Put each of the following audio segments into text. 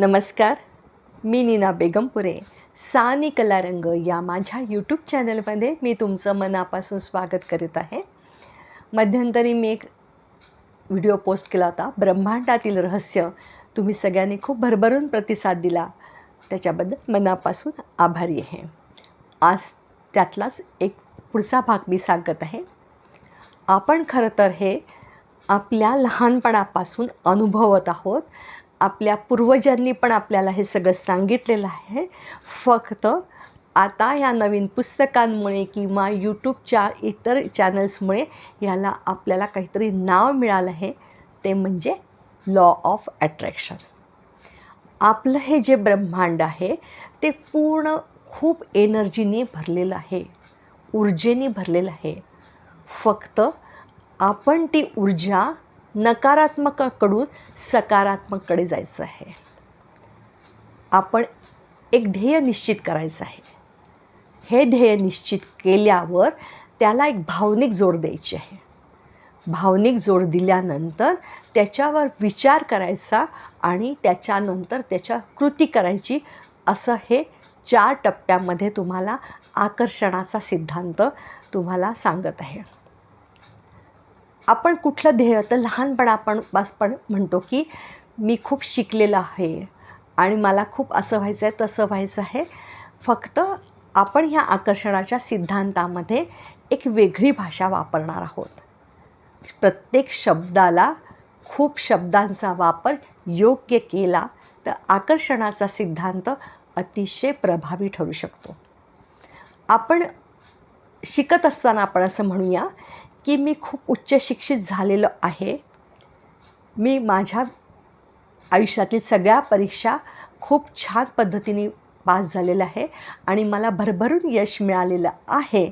नमस्कार मी नीना बेगमपुरे. सानी कलारंग या माझ्या यूट्यूब चॅनलमध्ये मी तुमचं मनापासून स्वागत करीत आहे. मध्यंतरी मी एक व्हिडिओ पोस्ट केला होता. ब्रह्मांडातील रहस्य. तुम्ही सगळ्यांनी खूप भरभरून प्रतिसाद दिला. त्याच्याबद्दल मनापासून आभारी आहे. आज त्यातलाच एक पुढचा भाग मी सांगत आहे. आपण खरं तर हे आपल्या लहानपणापासून अनुभवत आहोत. आपल्या पूर्वजांनी पण आपल्याला हे सगळं सांगितलेलं आहे. फक्त आता या नवीन पुस्तकांमुळे किंवा यूट्यूबच्या इतर चॅनल्समुळे याला आपल्याला काहीतरी नाव मिळालं आहे. ते म्हणजे लॉ ऑफ अट्रॅक्शन आपलं हे जे ब्रह्मांड आहे ते पूर्ण खूप एनर्जीने भरलेलं आहे. ऊर्जेने भरलेलं आहे. फक्त आपण ती ऊर्जा नकारात्मकाकडून सकारात्मककडे जायचं आहे. आपण एक ध्येय निश्चित करायचं आहे. हे ध्येय निश्चित केल्यावर त्याला एक भावनिक जोड द्यायची आहे. भावनिक जोड दिल्यानंतर त्याच्यावर विचार करायचा आणि त्याच्यानंतर त्याच्या कृती करायची असं हे चार टप्प्यामध्ये तुम्हाला आकर्षणाचा सिद्धांत तुम्हाला सांगत आहे. आपण कुठलं ध्येय तर लहानपणा आपण पण म्हणतो की मी खूप शिकलेलं आहे आणि मला खूप असं व्हायचं आहे तसं व्हायचं आहे. फक्त आपण ह्या आकर्षणाच्या सिद्धांतामध्ये एक वेगळी भाषा वापरणार आहोत. प्रत्येक शब्दाला खूप शब्दांचा वापर योग्य केला तर आकर्षणाचा सिद्धांत अतिशय प्रभावी ठरू शकतो. आपण शिकत असताना आपण असं म्हणूया की मी खूप उच्च शिक्षित झालेलो आहे. मी माझ्या आयुष्यातील सगळ्या परीक्षा खूप छान पद्धतीने पास झालेलं आहे आणि मला भरभरून यश मिळालेलं आहे.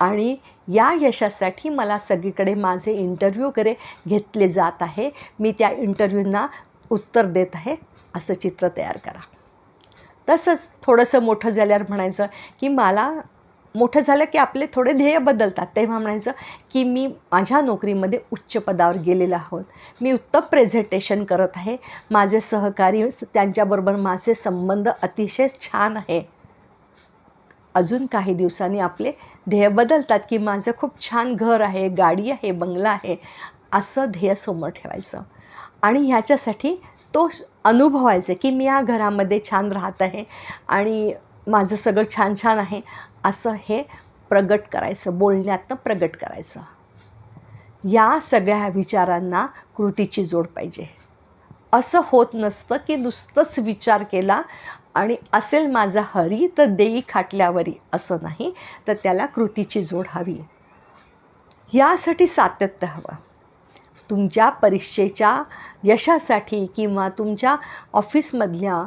आणि या यशासाठी मला सगळीकडे माझे इंटरव्ह्यू वगैरे घेतले जात आहे. मी त्या इंटरव्ह्यूंना उत्तर देत आहे असं चित्र तयार करा. तसंच थोडंसं मोठं झाल्यावर म्हणायचं की मला मोठं झालं की आपले थोडे ध्येय बदलतात. तेव्हा म्हणायचं की मी माझ्या नोकरीमध्ये उच्च पदावर गेलेलं आहोत. मी उत्तम प्रेझेंटेशन करत आहे. माझे सहकारी त्यांच्याबरोबर माझे संबंध अतिशय छान आहे. अजून काही दिवसांनी आपले ध्येय बदलतात की माझं खूप छान घर आहे गाडी आहे बंगला आहे असं ध्येय समोर ठेवायचं. आणि ह्याच्यासाठी तो अनुभवायचं की मी या घरामध्ये छान राहत आहे आणि माझं सगळं छान छान आहे. असं हे प्रगट करायचं बोलण्यातनं प्रगट करायचं. या सगळ्या विचारांना कृतीची जोड पाहिजे. असं होत नसतं की नुसतंच विचार केला आणि असेल माझा हरी तर देई खाटल्यावरी असं नाही तर त्याला कृतीची जोड हवी. यासाठी सातत्य हवं. तुमच्या परीक्षेच्या यशासाठी किंवा तुमच्या ऑफिसमधल्या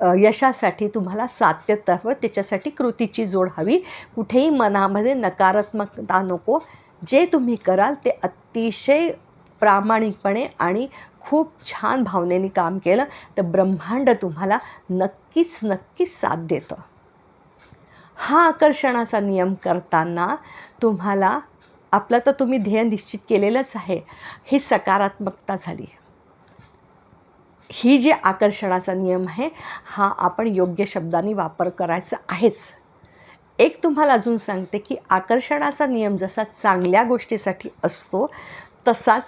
यशासाठी तुम्हाला सातत्य हवं त्याच्यासाठी कृतीची जोड हवी. कुठेही मनामध्ये नकारात्मकता नको. जे तुम्ही कराल ते अतिशय प्रामाणिकपणे आणि खूप छान भावनेने काम केलं. तर ब्रह्मांड तुम्हाला नक्कीच नक्कीच साथ देतं. हा आकर्षणाचा नियम करताना तुम्हाला आपलं तर तुम्ही ध्येय निश्चित केलेलंच आहे. ही सकारात्मकता झाली. ही जे आकर्षणाचा नियम आहे हा आपण योग्य शब्दांनी वापर करायचा आहेच. एक तुम्हाला अजून सांगते की आकर्षणाचा नियम जसा चांगल्या गोष्टीसाठी असतो तसाच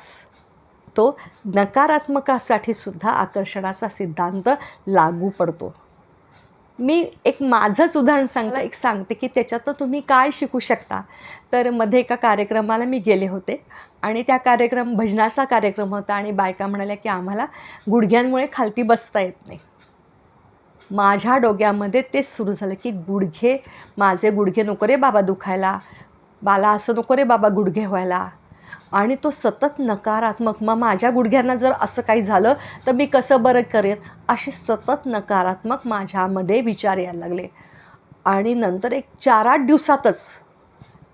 तो नकारात्मकासाठी सुद्धा आकर्षणाचा सिद्धांत लागू पडतो. मी एक माझंच उदाहरण सांगला एक सांगते की त्याच्यातनं तुम्ही काय शिकू शकता. तर मध्ये एका कार्यक्रमाला मी गेले होते. आणि त्या कार्यक्रम भजनाचा कार्यक्रम होता आणि बायका म्हणाल्या की आम्हाला गुडघ्यांमुळे खालती बसता येत नाही. माझ्या डोक्यामध्ये तेच सुरू झालं की गुडघे माझे गुडघे नको रे बाबा दुखायला. बाला असं नको रे बाबा गुडघे व्हायला. आणि तो सतत नकारात्मक मग माझ्या गुडघ्यांना जर असं काही झालं तर मी कसं बरं करेन? असे सतत नकारात्मक माझ्यामध्ये विचार यायला लागले. आणि नंतर एक चार आठ दिवसातच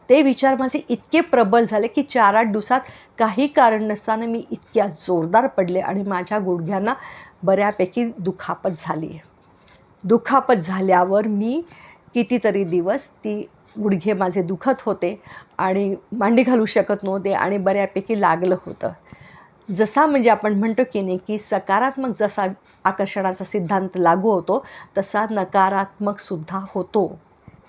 ते विचार माझे इतके प्रबल झाले की चार आठ दिवसात काही कारण नसताना मी इतक्या जोरदार पडले आणि माझ्या गुडघ्यांना बऱ्यापैकी दुखापत झाली. दुखापत झाल्यावर मी कितीतरी दिवस ती गुडघे माझे दुखत होते आणि मांडी घालू शकत नव्हते आणि बऱ्यापैकी लागलं होतं. जसा म्हणजे आपण म्हणतो की नाही की सकारात्मक जसा आकर्षणाचा सिद्धांत लागू होतो तसा नकारात्मकसुद्धा होतो.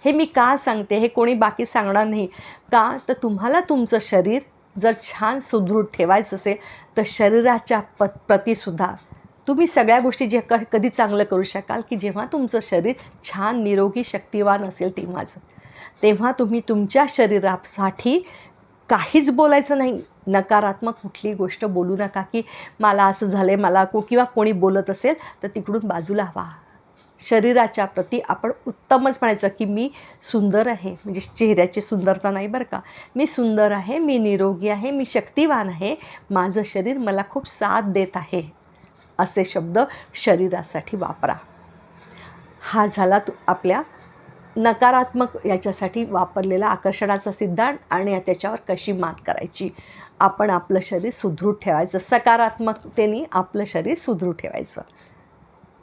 हे मी का सांगते? हे कोणी बाकी सांगणार नाही. का? तर तुम्हाला तुमचं शरीर जर छान सुदृढ ठेवायचं असेल तर शरीराच्या प प्रतीसुद्धा तुम्ही सगळ्या गोष्टी जे क कधी चांगलं करू शकाल की जेव्हा तुमचं शरीर छान निरोगी शक्तिवान असेल तेव्हाच. तेव्हा तुम्ही तुमच्या शरीरासाठी काहीच बोलायचं नाही. नकारात्मक कुठली गोष्ट बोलू नका की मला असं झालं आहे मला को किंवा कोणी बोलत असेल तर तिकडून बाजूला व्हा. शरीराच्या प्रती आपण उत्तमच म्हणायचं की मी सुंदर आहे. म्हणजे चेहऱ्याची सुंदरता नाही बरं का. मी सुंदर आहे मी निरोगी आहे मी शक्तिवान आहे. माझं शरीर मला खूप साथ देत आहे. असे शब्द शरीरासाठी वापरा. हा झाला तू आपल्या नकारात्मक याच्यासाठी वापरलेला आकर्षणाचा सिद्धांत आणि त्याच्यावर कशी मात करायची? आपण आपलं शरीर सुदृढ ठेवायचं. सकारात्मकतेने आपलं शरीर सुदृढ ठेवायचं.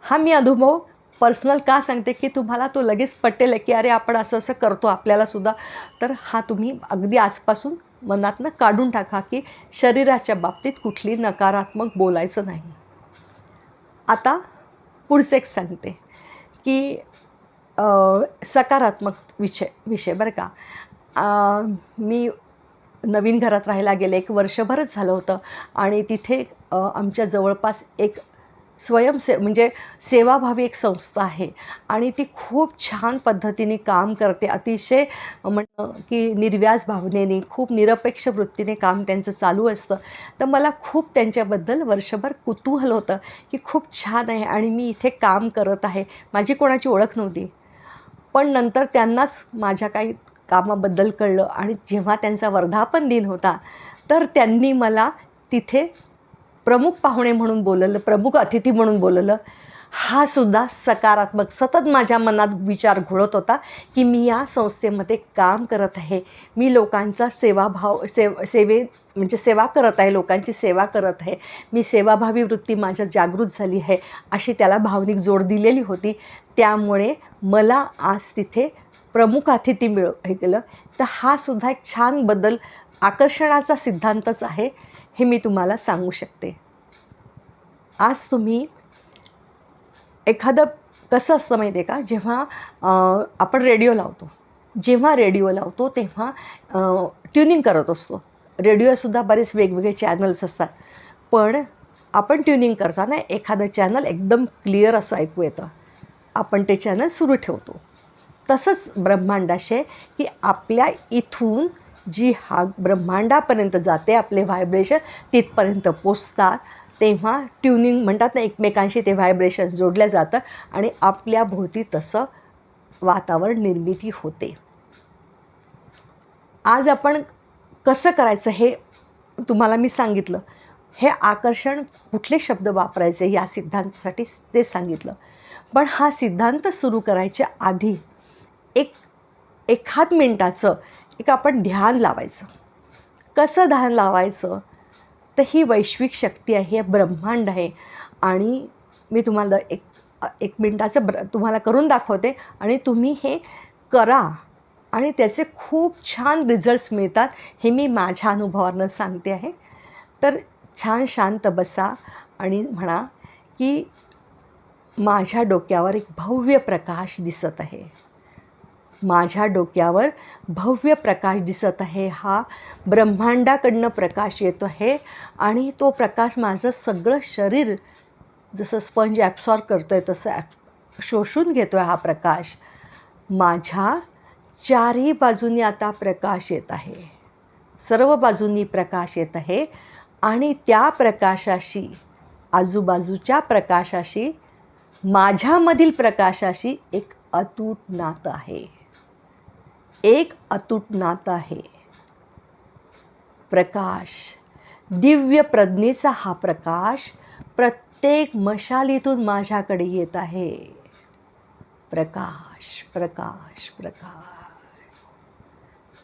हा मी अनुभव पर्सनल का सांगते की तुम्हाला तो लगेच पटेल की अरे आपण असं असं करतो आपल्यालासुद्धा तर हा तुम्ही अगदी आजपासून मनातनं काढून टाका की शरीराच्या बाबतीत कुठली नकारात्मक बोलायचं नाही. आता पुढचं एक सांगते की सकारात्मक विषय विषय बरं का. मी नवीन घरात राहायला गेले एक वर्षभरच झालं होतं. आणि तिथे आमच्या जवळपास एक स्वयंसे म्हणजे सेवाभावी एक संस्था आहे. आणि ती खूप छान पद्धतीने काम करते. अतिशय म्हण की निर्व्याज भावनेने खूप निरपेक्ष वृत्तीने काम त्यांचं चालू असतं. तर मला खूप त्यांच्याबद्दल वर्षभर कुतूहल होतं की खूप छान आहे आणि मी इथे काम करत आहे. माझी कोणाची ओळख नव्हती. पण नंतर त्यांनाच माझ्या काही कामाबद्दल कळलं आणि जेव्हा त्यांचा वर्धापन दिन होता तर त्यांनी मला तिथे प्रमुख पाहुणे म्हणून बोललं प्रमुख अतिथी म्हणून बोललं हा सुद्धा सकारात्मक सतत माझ्या मनात विचार घोळत होता की मी या संस्थेमध्ये काम करत आहे. मी लोकांचा सेवाभाव सेव सेवे म्हणजे सेवा करत आहे लोकांची सेवा करत आहे. मी सेवाभावी वृत्ती माझ्या जागृत झाली आहे अशी त्याला भावनिक जोड दिलेली होती. त्यामुळे मला आज तिथे प्रमुख अतिथी मिळ हे केलं. तर हा सुद्धा एक छान बदल आकर्षणाचा सिद्धांतच आहे. हे मी तुम्हाला सांगू शकते. आज तुम्ही एखादं कसं असतं माहिती आहे का? जेव्हा आपण रेडिओ लावतो. जेव्हा रेडिओ लावतो तेव्हा ट्युनिंग करत असतो. रेडिओसुद्धा बरेच वेगवेगळे चॅनल्स असतात. पण आपण ट्युनिंग करताना एखादं चॅनल एकदम क्लिअर असं ऐकू येतं. आपण ते चॅनल सुरू ठेवतो. तसंच ब्रह्मांडाशे की आपल्या इथून जी हा ब्रह्मांडापर्यंत जाते आपले व्हायब्रेशन तिथपर्यंत पोचतात. तेव्हा ट्युनिंग म्हणतात ना एकमेकांशी ते व्हायब्रेशन जोडल्या जातं आणि आपल्या भोवती तसं वातावरण निर्मिती होते. आज आपण कसं करायचं हे तुम्हाला मी सांगितलं. हे आकर्षण कुठले शब्द वापरायचे या सिद्धांतासाठी ते सांगितलं. पण हा सिद्धांत सुरू करायच्या आधी एक एखाद मिनटाचं एक आपण ध्यान लावायचं. कसं ध्यान लावायचं? तर ही वैश्विक शक्ती आहे ब्रह्मांड आहे. आणि मी तुम्हाला एक एक मिनटाचं ब्र तुम्हाला करून दाखवते. आणि तुम्ही हे करा. आणि त्याचे खूप छान रिझल्ट्स मिळतात हे मी माझ्या अनुभवानं सांगते आहे. तर छान शांत बसा आणि म्हणा की माझ्या डोक्यावर एक भव्य प्रकाश दिसत आहे. माझ्या डोक्यावर भव्य प्रकाश दिसत आहे. हा ब्रह्मांडाकडनं प्रकाश येतो आहे आणि तो प्रकाश माझं सगळं शरीर जसं स्पंज ॲब्सॉर्ब करतो आहे तसं ॲप शोषून घेतो आहे हा प्रकाश. माझ्या चारही बाजूंनी आता प्रकाश येत आहे. सर्व बाजूंनी प्रकाश येत आहे आणि त्या प्रकाशाशी आजूबाजूच्या प्रकाशाशी माझ्यामधील प्रकाशाशी एक अतूट नातं आहे. एक अतूट नातं आहे. प्रकाश दिव्य प्रज्ञेचा हा प्रकाश प्रत्येक मशालीतून माझ्याकडे येत आहे. प्रकाश प्रकाश प्रकाश.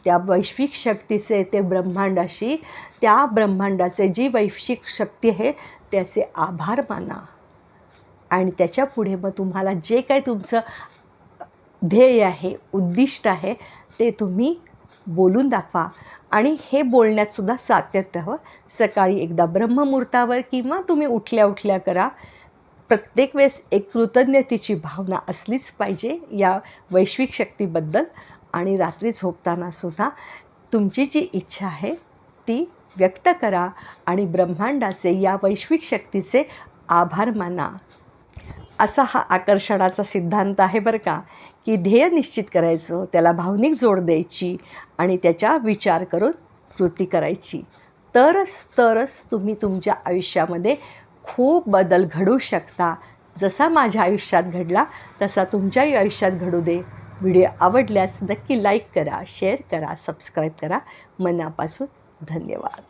त्या वैश्विक शक्तीचे ते ब्रह्मांडाशी त्या ब्रह्मांडाचे जी वैश्विक शक्ती आहे त्याचे आभार माना. आणि त्याच्या पुढे मग तुम्हाला जे काही तुमचं ध्येय आहे उद्दिष्ट आहे ते तुम्ही बोलून दाखवा. आणि हे बोलण्यातसुद्धा सातत्य हवं. सकाळी एकदा ब्रह्ममुहूर्तावर किंवा तुम्ही उठल्या उठल्या करा. प्रत्येक वेळेस एक कृतज्ञतेची भावना असलीच पाहिजे या वैश्विक शक्तीबद्दल. आणि रात्री झोपतानासुद्धा तुमची जी इच्छा आहे ती व्यक्त करा आणि ब्रह्मांडाचे या वैश्विक शक्तीचे आभार माना. असा हा आकर्षणाचा सिद्धांत आहे बरं का? की ध्येय निश्चित करायचं त्याला भावनिक जोड द्यायची आणि त्याच्या विचार करून कृती करायची. तरच तरच तुम्ही तुमच्या आयुष्यामध्ये खूप बदल घडू शकता. जसा माझ्या आयुष्यात घडला तसा तुमच्याही आयुष्यात घडू दे. व्हिडिओ आवडल्यास नक्की लाईक करा शेअर करा सबस्क्राईब करा. मनापासून धन्यवाद.